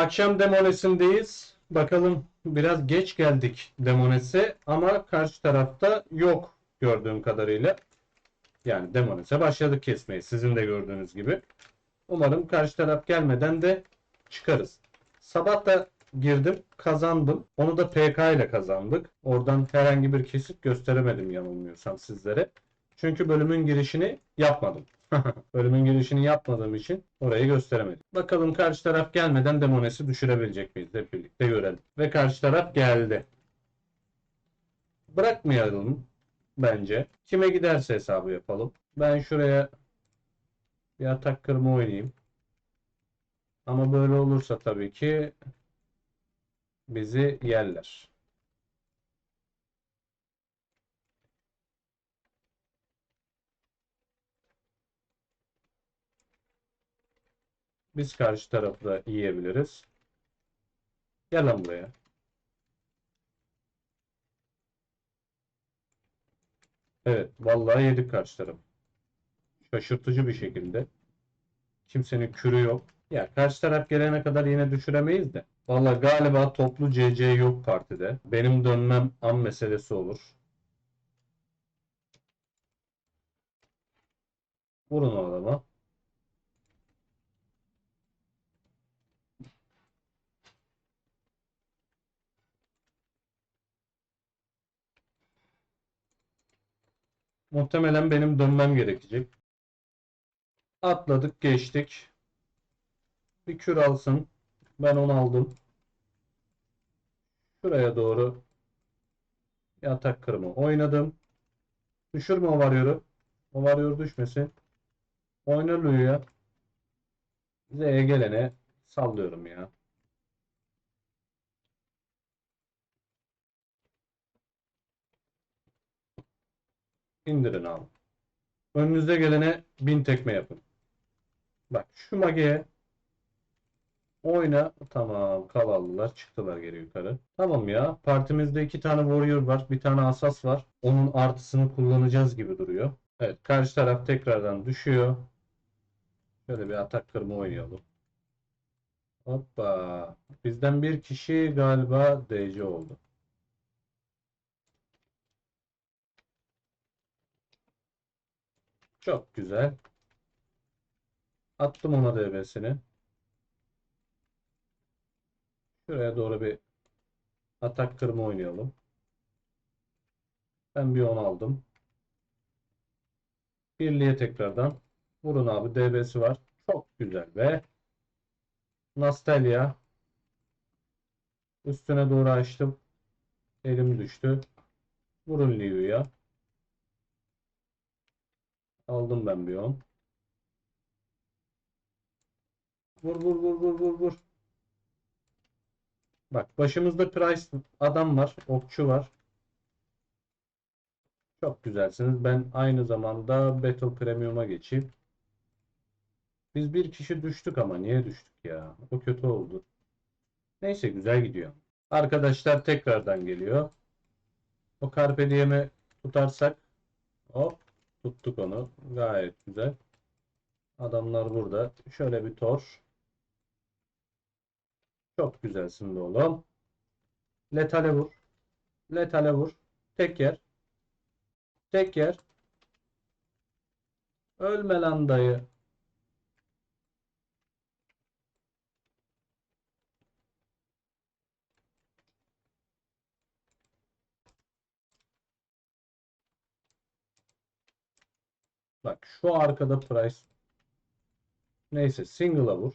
Akşam demonesindeyiz. Bakalım biraz geç geldik demonese ama karşı tarafta yok gördüğüm kadarıyla. Yani demonese başladık kesmeye sizin de gördüğünüz gibi. Umarım karşı taraf gelmeden de çıkarız. Sabah da girdim kazandım. Onu da PK ile kazandık. Oradan herhangi bir kesit gösteremedim yanılmıyorsam sizlere. Çünkü bölümün girişini yapmadım. Bölümün girişini yapmadığım için orayı gösteremedim. Bakalım karşı taraf gelmeden demonesi düşürebilecek miyiz? Hep birlikte görelim. Ve karşı taraf geldi. Bırakmayalım bence. Kime giderse hesabı yapalım. Ben şuraya bir atak kırma oynayayım. Ama böyle olursa tabii ki bizi yerler. Biz karşı tarafı da yiyebiliriz. Gel buraya. Evet, vallahi yedik karşı tarafı. Şaşırtıcı bir şekilde. Kimsenin kürü yok. Ya karşı taraf gelene kadar yine düşüremeyiz de. Vallahi galiba toplu CC yok partide. Benim dönmem an meselesi olur. Vurun o adama. Muhtemelen benim dönmem gerekecek. Atladık geçtik. Bir kür alsın. Ben onu aldım. Şuraya doğru yatak kırımı oynadım. Düşürme o varyoru. O varyor düşmesin. Oyna Lu'ya. Z'ye gelene sallıyorum ya. İndirin abi. Önünüze gelene bin tekme yapın. Bak şu mageye oyna. Tamam kavallılar çıktılar geri yukarı. Tamam ya partimizde iki tane warrior var. Bir tane asas var. Onun artısını kullanacağız gibi duruyor. Evet karşı taraf tekrardan düşüyor. Şöyle bir atak kırma oynayalım. Hoppa. Bizden bir kişi galiba DC oldu. Çok güzel. Attım ona DB'sini. Şuraya doğru bir atak kırma oynayalım. Ben bir 10 aldım. Birliğe tekrardan. Vurun abi DB'si var. Çok güzel be. Nastalya. Üstüne doğru açtım. Elim düştü. Vurun Liu'ya. Aldım ben bir 10. Vur vur vur vur vur vur. Bak başımızda Price adam var. Okçu var. Çok güzelsiniz. Ben aynı zamanda Battle Premium'a geçeyim. Biz bir kişi düştük ama niye düştük ya? O kötü oldu. Neyse güzel gidiyor. Arkadaşlar tekrardan geliyor. O Carpe Diem'i tutarsak hop tuttuk onu. Gayet güzel. Adamlar burada. Şöyle bir tor. Çok güzelsin be oğlum. Letale vur. Letale vur. Tek yer. Tek yer. Ölme lan dayı. Bak şu arkada price. Neyse single'a vur.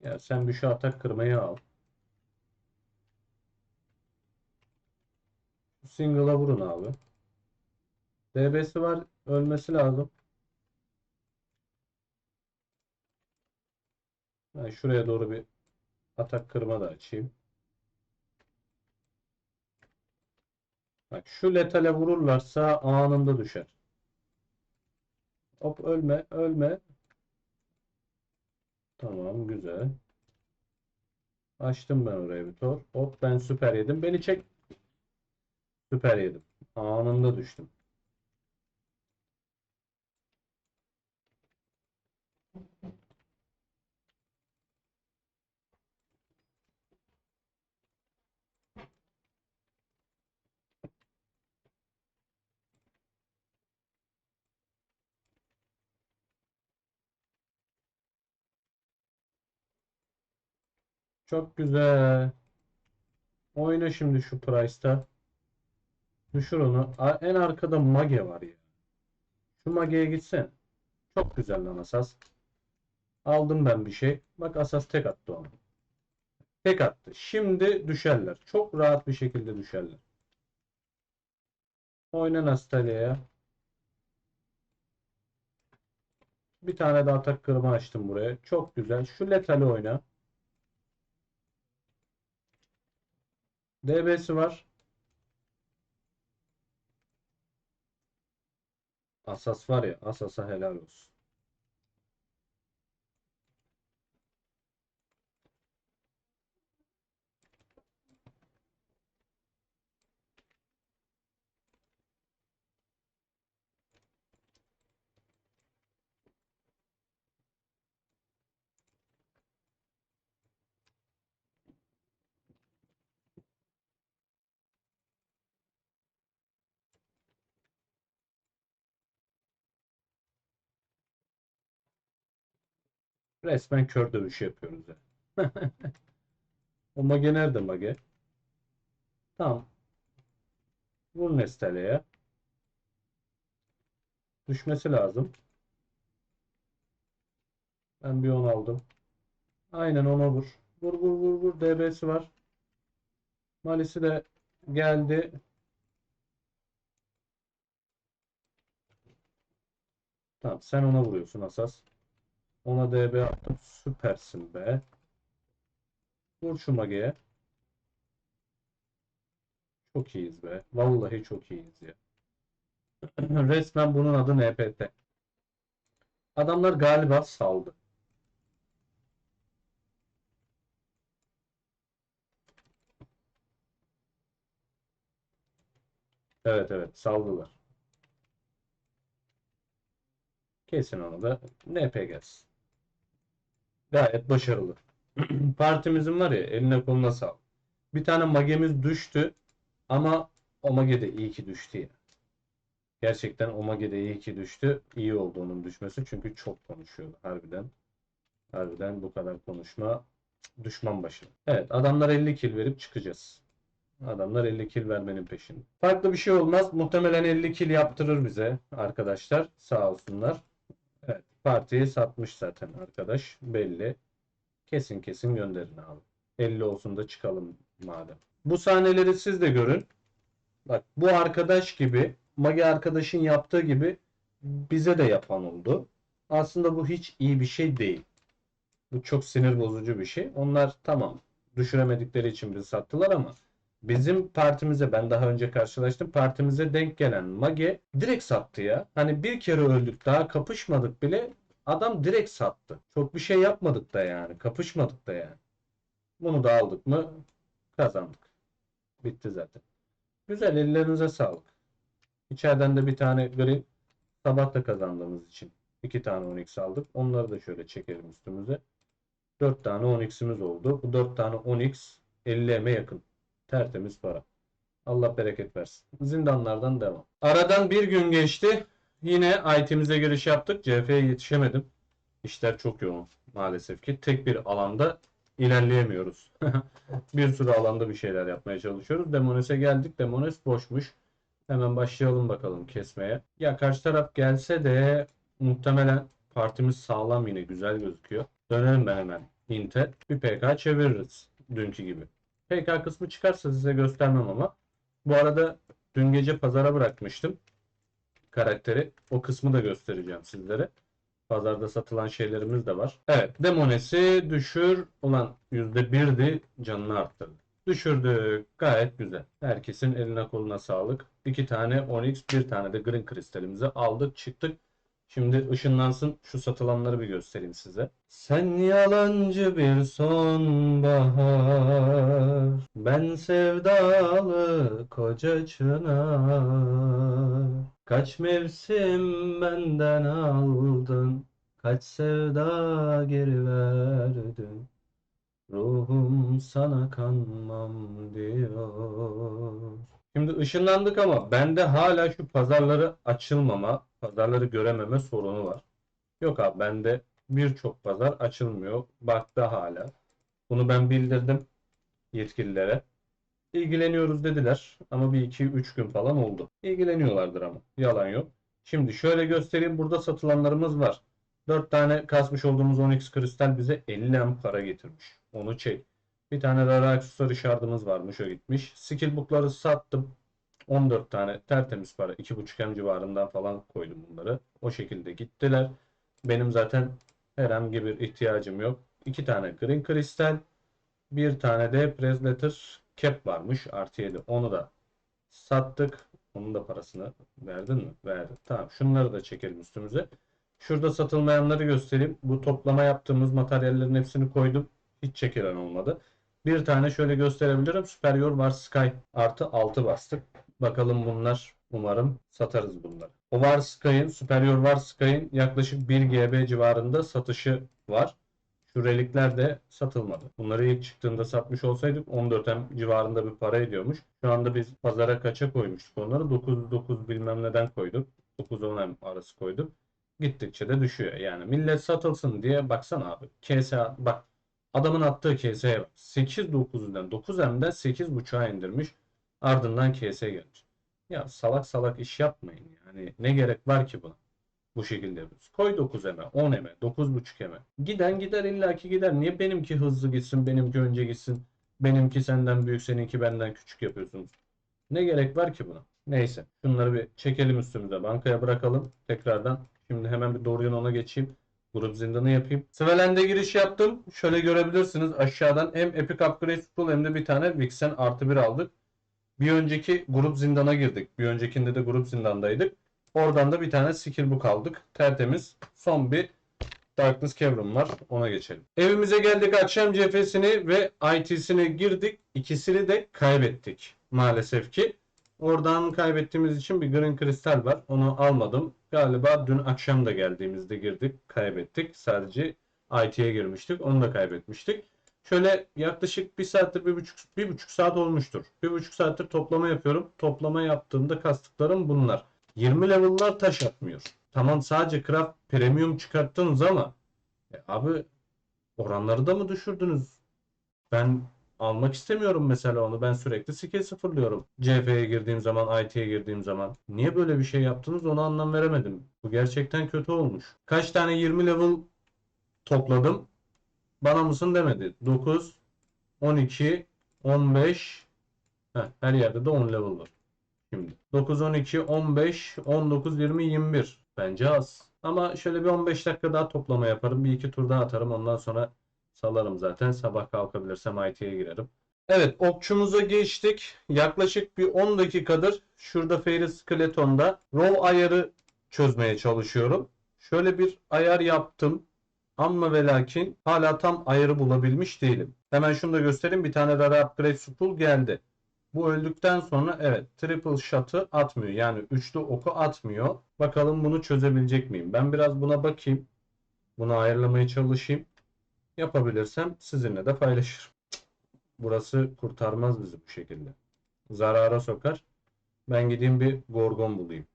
Ya sen bir şu atak kırmayı al. Single'a vurun abi. DB'si var. Ölmesi lazım. Ben şuraya doğru bir atak kırma da açayım. Bak şu letale vururlarsa anında düşer. Hop ölme ölme. Tamam güzel. Açtım ben oraya bir tor. Hop ben süper yedim. Beni çek. Süper yedim. Anında düştüm. Çok güzel. Oyna şimdi şu Price'ta. Düşür onu. En arkada Mage var ya. Şu Mage'ye gitsen. Çok güzel lan Asas. Aldım ben bir şey. Bak Asas tek attı onu. Tek attı. Şimdi düşerler. Çok rahat bir şekilde düşerler. Oyna Nastalia'ya. Bir tane de atak kırma açtım buraya. Çok güzel. Şu Lethal'i oyna. DB'si var. Asas var ya. Asas'a helal olsun. Resmen kör dövüşü yapıyoruz ya. O Mage nerede Mage? Tamam. Vur Nestale'ye. Düşmesi lazım. Ben bir 10 aldım. Aynen ona vur. Vur vur vur vur. DB'si var. Malisi de geldi. Tamam sen ona vuruyorsun Asas. Ona DB attım. Süpersin be. Vur şu Mage'ye. Çok iyiyiz be. Vallahi çok iyiyiz ya. Resmen bunun adı NPT. Adamlar galiba saldı. Evet evet saldılar. Kesin onu da NP gelsin. Gayet başarılı. Partimizin var ya eline koluna sağlık. Bir tane magemiz düştü ama o mage de iyi ki düştü ya. Gerçekten o mage de iyi ki düştü. İyi oldu onun düşmesi çünkü çok konuşuyordu harbiden. Harbiden bu kadar konuşma düşman başı. Evet adamlar 50 kill verip çıkacağız. Adamlar 50 kill vermenin peşinde. Farklı bir şey olmaz. Muhtemelen 50 kill yaptırır bize arkadaşlar. Sağ olsunlar. Evet, partiyi satmış zaten arkadaş. Belli. Kesin kesin gönderin abi. 50 olsun da çıkalım madem. Bu sahneleri siz de görün. Bak bu arkadaş gibi Magi arkadaşın yaptığı gibi bize de yapan oldu. Aslında bu hiç iyi bir şey değil. Bu çok sinir bozucu bir şey. Onlar tamam düşüremedikleri için bizi sattılar ama bizim partimize ben daha önce karşılaştım. Partimize denk gelen Mage direkt sattı ya. Hani bir kere öldük daha kapışmadık bile adam direkt sattı. Çok bir şey yapmadık da yani. Kapışmadık da yani. Bunu da aldık mı kazandık. Bitti zaten. Güzel ellerinize sağlık. İçeriden de bir tane green sabah da kazandığımız için iki tane onyx aldık. Onları da şöyle çekelim üstümüze. 4 tane onyx'imiz oldu. Bu 4 tane onyx 50 eme yakın. Tertemiz para. Allah bereket versin. Zindanlardan devam. Aradan bir gün geçti. Yine IT'mize giriş yaptık. CF'ye yetişemedim. İşler çok yoğun maalesef ki. Tek bir alanda ilerleyemiyoruz. bir sürü alanda bir şeyler yapmaya çalışıyoruz. Demones'e geldik. Demones boşmuş. Hemen başlayalım bakalım kesmeye. Ya karşı taraf gelse de muhtemelen partimiz sağlam yine güzel gözüküyor. Dönelim ben hemen Hint'e. Bir PK çeviririz dünkü gibi. PK kısmı çıkarsa size göstermem ama. Bu arada dün gece pazara bırakmıştım karakteri. O kısmı da göstereceğim sizlere. Pazarda satılan şeylerimiz de var. Evet. Demones'i düşür. Ulan %1'di canını arttırdı. Düşürdük. Gayet güzel. Herkesin eline koluna sağlık. İki tane Onyx, bir tane de Green kristalimizi aldık çıktık. Şimdi ışınlansın şu satılanları bir göstereyim size. Sen yalancı bir sonbahar, ben sevdalı koca çınar. Kaç mevsim benden aldın, kaç sevda geri verdin. Ruhum sana kanmam diyor. Şimdi ışınlandık ama bende hala şu pazarları açılmama, pazarları görememe sorunu var. Yok abi bende birçok pazar açılmıyor. Baktı hala. Bunu ben bildirdim yetkililere. İlgileniyoruz dediler ama bir iki üç gün falan oldu. İlgileniyorlardır ama yalan yok. Şimdi şöyle göstereyim burada satılanlarımız var. 4 tane kasmış olduğumuz Onyx kristal bize 50 M para getirmiş. Onu çek. Bir tane rara aksesuarı şardımız varmış o gitmiş. Skillbook'ları sattım. 14 tane tertemiz para. 2.5 M civarından falan koydum bunları. O şekilde gittiler. Benim zaten herhangi bir ihtiyacım yok. 2 tane green kristal. Bir tane de press letter cap varmış. Artı 7. Onu da sattık. Onun da parasını verdin mi? Verdim. Tamam. Şunları da çekelim üstümüze. Şurada satılmayanları göstereyim. Bu toplama yaptığımız materyallerin hepsini koydum. Hiç çekilen olmadı. Bir tane şöyle gösterebilirim. Superior var Sky. Artı 6 bastık. Bakalım bunlar. Umarım satarız bunları. O var Sky'ın, Superior var Sky'ın yaklaşık 1 GB civarında satışı var. Şu relikler de satılmadı. Bunları ilk çıktığında satmış olsaydık 14 M civarında bir para ediyormuş. Şu anda biz pazara kaça koymuştuk onları? 9 9 bilmem neden koyduk. 9-10 M arası koyduk. Gittikçe de düşüyor. Yani millet satılsın diye baksana abi. KSA bak adamın attığı KS'ye bak. 8.9'dan 9M'den 8.5'a indirmiş. Ardından KS gelmiş. Ya salak salak iş yapmayın. Yani ne gerek var ki buna? Bu şekilde yapıyoruz. Koy 9M'e, 10M'e, 9.5M'e. Giden gider illaki gider. Niye benimki hızlı gitsin, benimki önce gitsin? Benimki senden büyük, seninki benden küçük yapıyorsunuz. Ne gerek var ki buna? Neyse. Şunları bir çekelim üstümüze. Bankaya bırakalım. Tekrardan. Şimdi hemen bir doğru ona geçeyim. Grup zindanı yapayım. Svelend'e giriş yaptım. Şöyle görebilirsiniz aşağıdan hem Epic Upgrade Scroll hem de bir tane Vixen artı bir aldık. Bir önceki grup zindana girdik. Bir öncekinde de grup zindandaydık. Oradan da bir tane skill book aldık. Tertemiz. Son bir Darkness Cavern var. Ona geçelim. Evimize geldik. Akşam cephesini ve IT'sini girdik. İkisini de kaybettik. Maalesef ki. Oradan kaybettiğimiz için bir Green Crystal var. Onu almadım. Galiba dün akşam da geldiğimizde girdik. Kaybettik. Sadece IT'ye girmiştik. Onu da kaybetmiştik. Şöyle yaklaşık bir saattir, bir buçuk, bir buçuk saat olmuştur. Bir buçuk saattir toplama yapıyorum. Toplama yaptığımda kastıklarım bunlar. 20 level'lar taş atmıyor. Tamam sadece craft premium çıkarttınız ama e, abi oranları da mı düşürdünüz? Ben almak istemiyorum mesela onu. Ben sürekli skill sıfırlıyorum. CF'ye girdiğim zaman, IT'ye girdiğim zaman. Niye böyle bir şey yaptınız onu anlam veremedim. Bu gerçekten kötü olmuş. Kaç tane 20 level topladım? Bana mısın demedi. 9, 12, 15, Heh, her yerde de 10 level var. Şimdi 9, 12, 15, 19, 20, 21. Bence az. Ama şöyle bir 15 dakika daha toplama yaparım. Bir iki tur daha atarım. Ondan sonra salarım zaten. Sabah kalkabilirsem IT'ye girerim. Evet okçumuza geçtik. Yaklaşık bir 10 dakikadır şurada Fairy Skeleton'da row ayarı çözmeye çalışıyorum. Şöyle bir ayar yaptım. Ama ve lakin hala tam ayarı bulabilmiş değilim. Hemen şunu da göstereyim. Bir tane rara upgrade spool geldi. Bu öldükten sonra evet triple shot'ı atmıyor. Yani üçlü oku atmıyor. Bakalım bunu çözebilecek miyim? Ben biraz buna bakayım. Bunu ayarlamaya çalışayım. Yapabilirsem sizinle de paylaşırım. Burası kurtarmaz bizi bu şekilde. Zarara sokar. Ben gideyim bir gorgon bulayım.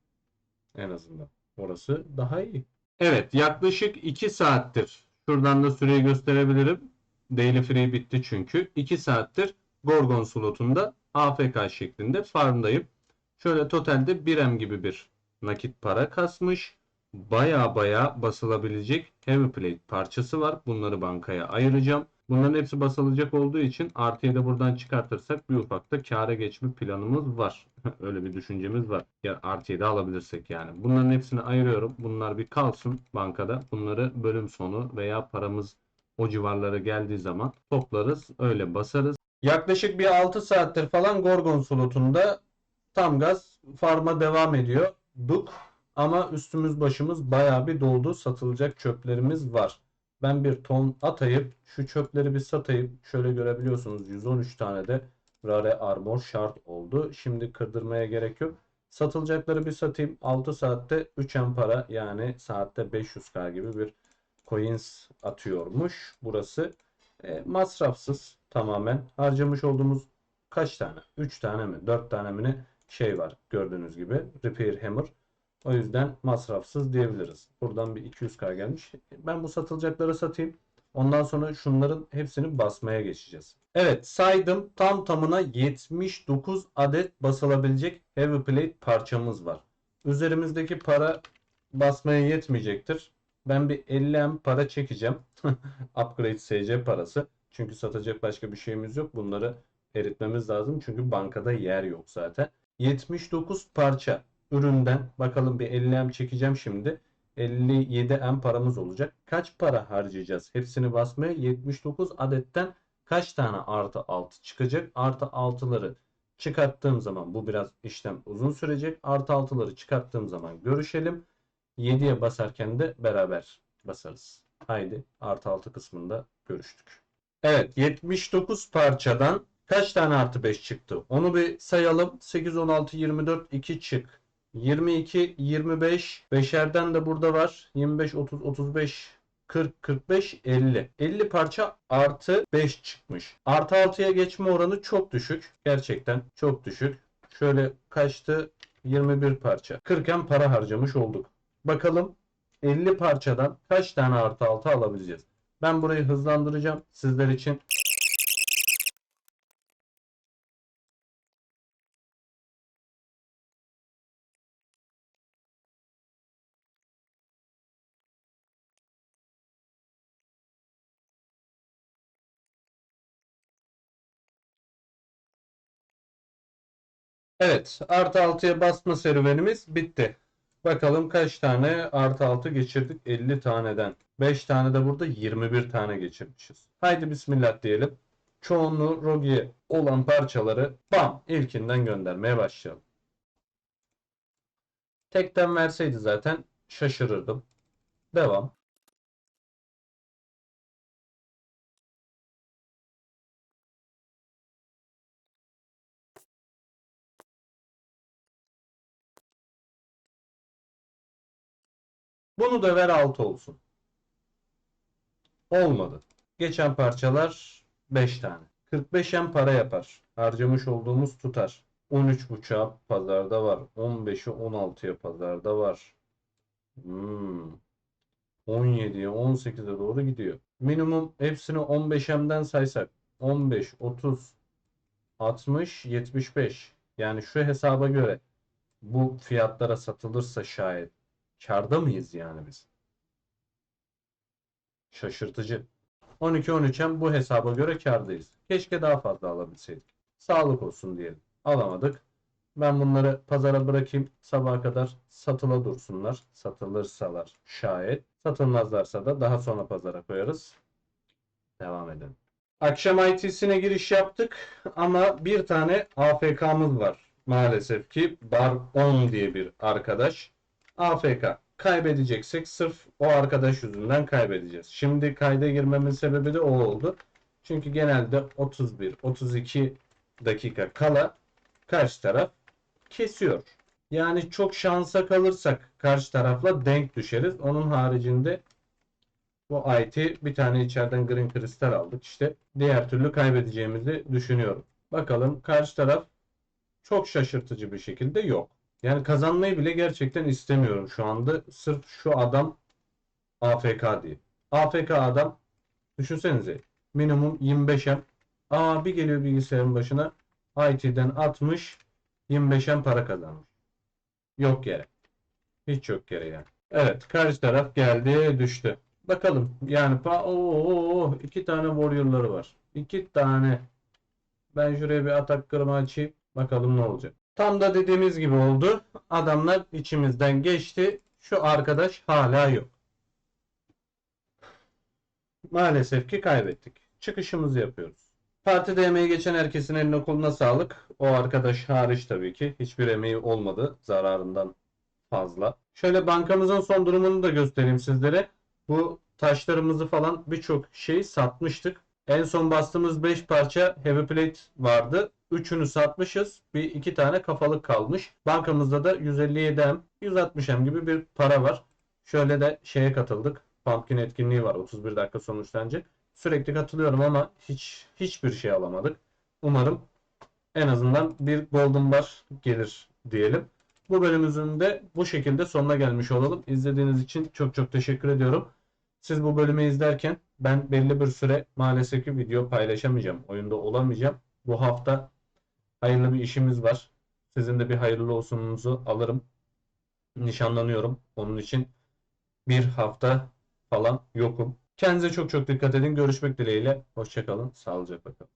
En azından. Orası daha iyi. Evet yaklaşık 2 saattir. Şuradan da süreyi gösterebilirim. Daily free bitti çünkü. 2 saattir Gorgon slotunda AFK şeklinde farmdayım. Şöyle totalde 1M gibi bir nakit para kasmış. Baya baya basılabilecek heavy plate parçası var. Bunları bankaya ayıracağım. Bunların hepsi basılacak olduğu için artıyı da buradan çıkartırsak bir ufak da kâra geçme planımız var. Öyle bir düşüncemiz var. Ya artıyı da alabilirsek yani. Bunların hepsini ayırıyorum. Bunlar bir kalsın bankada. Bunları bölüm sonu veya paramız o civarlara geldiği zaman toplarız. Öyle basarız. Yaklaşık bir 6 saattir falan Gorgon slotunda tam gaz farma devam ediyor. Duk Ama üstümüz başımız bayağı bir doldu. Satılacak çöplerimiz var. Ben bir ton atayıp şu çöpleri bir satayım. Şöyle görebiliyorsunuz 113 tane de Rare Armor şart oldu. Şimdi kırdırmaya gerek yok. Satılacakları bir satayım. 6 saatte 3M para yani saatte 500k gibi bir coins atıyormuş burası. E, masrafsız tamamen. Harcamış olduğumuz kaç tane? 3 tane mi? 4 tane mi ne? Şey var gördüğünüz gibi. Repair Hammer. O yüzden masrafsız diyebiliriz. Buradan bir 200k gelmiş. Ben bu satılacakları satayım. Ondan sonra şunların hepsini basmaya geçeceğiz. Evet saydım tam tamına 79 adet basılabilecek heavy plate parçamız var. Üzerimizdeki para basmaya yetmeyecektir. Ben bir 50M para çekeceğim. Upgrade SC parası. Çünkü satacak başka bir şeyimiz yok. Bunları eritmemiz lazım. Çünkü bankada yer yok zaten. 79 parça üründen bakalım bir 50M çekeceğim şimdi. 57M paramız olacak. Kaç para harcayacağız? Hepsini basmaya 79 adetten kaç tane artı 6 çıkacak? Artı 6'ları çıkarttığım zaman bu biraz işlem uzun sürecek. Artı 6'ları çıkarttığım zaman görüşelim. 7'ye basarken de beraber basarız. Haydi artı 6 kısmında görüştük. Evet 79 parçadan kaç tane artı 5 çıktı? Onu bir sayalım. 8, 16, 24, 2 çık. 22, 25, beşerden de burada var. 25, 30, 35, 40, 45, 50. 50 parça artı 5 çıkmış. Artı 6'ya geçme oranı çok düşük. Gerçekten çok düşük. Şöyle kaçtı? 21 parça. 40'en para harcamış olduk. Bakalım 50 parçadan kaç tane artı 6 alabileceğiz? Ben burayı hızlandıracağım sizler için. Evet, artı 6'ya basma serüvenimiz bitti. Bakalım kaç tane artı 6 geçirdik? 50 taneden. 5 tane de burada 21 tane geçirmişiz. Haydi bismillah diyelim. Çoğunluğu Rogi'ye olan parçaları bam ilkinden göndermeye başlayalım. Tekten verseydi zaten şaşırırdım. Devam. Bunu da ver 6 olsun. Olmadı. Geçen parçalar 5 tane. 45'en para yapar. Harcamış olduğumuz tutar. 13.5'a pazarda var. 15'i 16'ya pazarda var. Hmm. 17'ye 18'e doğru gidiyor. Minimum hepsini 15M'den saysak 15, 30, 60, 75. Yani şu hesaba göre bu fiyatlara satılırsa şayet Karda mıyız yani biz? Şaşırtıcı. 12-13'en bu hesaba göre kardayız. Keşke daha fazla alabilseydik. Sağlık olsun diyelim. Alamadık. Ben bunları pazara bırakayım. Sabaha kadar satıla dursunlar. Satılırsalar şayet. Satılmazlarsa da daha sonra pazara koyarız. Devam edelim. Akşam IT'sine giriş yaptık ama bir tane AFK'mız var. Maalesef ki Bar 10 diye bir arkadaş. AFK kaybedeceksek sırf o arkadaş yüzünden kaybedeceğiz. Şimdi kayda girmemin sebebi de o oldu. Çünkü genelde 31-32 dakika kala karşı taraf kesiyor. Yani çok şansa kalırsak karşı tarafla denk düşeriz. Onun haricinde bu IT bir tane içeriden green kristal aldık. İşte diğer türlü kaybedeceğimizi düşünüyorum. Bakalım karşı taraf çok şaşırtıcı bir şekilde yok. Yani kazanmayı bile gerçekten istemiyorum şu anda. Sırf şu adam AFK diye. AFK adam düşünsenize minimum 25'em. Aa bir geliyor bilgisayarın başına IT'den 60 25'em para kazanmış. Yok yere. Hiç yok yere yani. Evet karşı taraf geldi düştü. Bakalım yani pa oo, iki tane warrior'ları var. İki tane. Ben şuraya bir atak kırma açayım. Bakalım ne olacak. Tam da dediğimiz gibi oldu. Adamlar içimizden geçti. Şu arkadaş hala yok. Maalesef ki kaybettik. Çıkışımızı yapıyoruz. Partide emeği geçen herkesin eline koluna sağlık. O arkadaş hariç tabii ki. Hiçbir emeği olmadı. Zararından fazla. Şöyle bankamızın son durumunu da göstereyim sizlere. Bu taşlarımızı falan birçok şey satmıştık. En son bastığımız 5 parça heavy plate vardı. Üçünü satmışız. Bir iki tane kafalık kalmış. Bankamızda da 157M, 160M gibi bir para var. Şöyle de şeye katıldık. Pumpkin etkinliği var 31 dakika sonuçlanacak. Sürekli katılıyorum ama hiç hiçbir şey alamadık. Umarım en azından bir golden bar gelir diyelim. Bu bölümümüzün de bu şekilde sonuna gelmiş olalım. İzlediğiniz için çok çok teşekkür ediyorum. Siz bu bölümü izlerken ben belli bir süre maalesef ki video paylaşamayacağım. Oyunda olamayacağım. Bu hafta hayırlı bir işimiz var. Sizin de bir hayırlı olsununuzu alırım. Nişanlanıyorum. Onun için bir hafta falan yokum. Kendinize çok çok dikkat edin. Görüşmek dileğiyle. Hoşçakalın. Sağlıcakla kalın.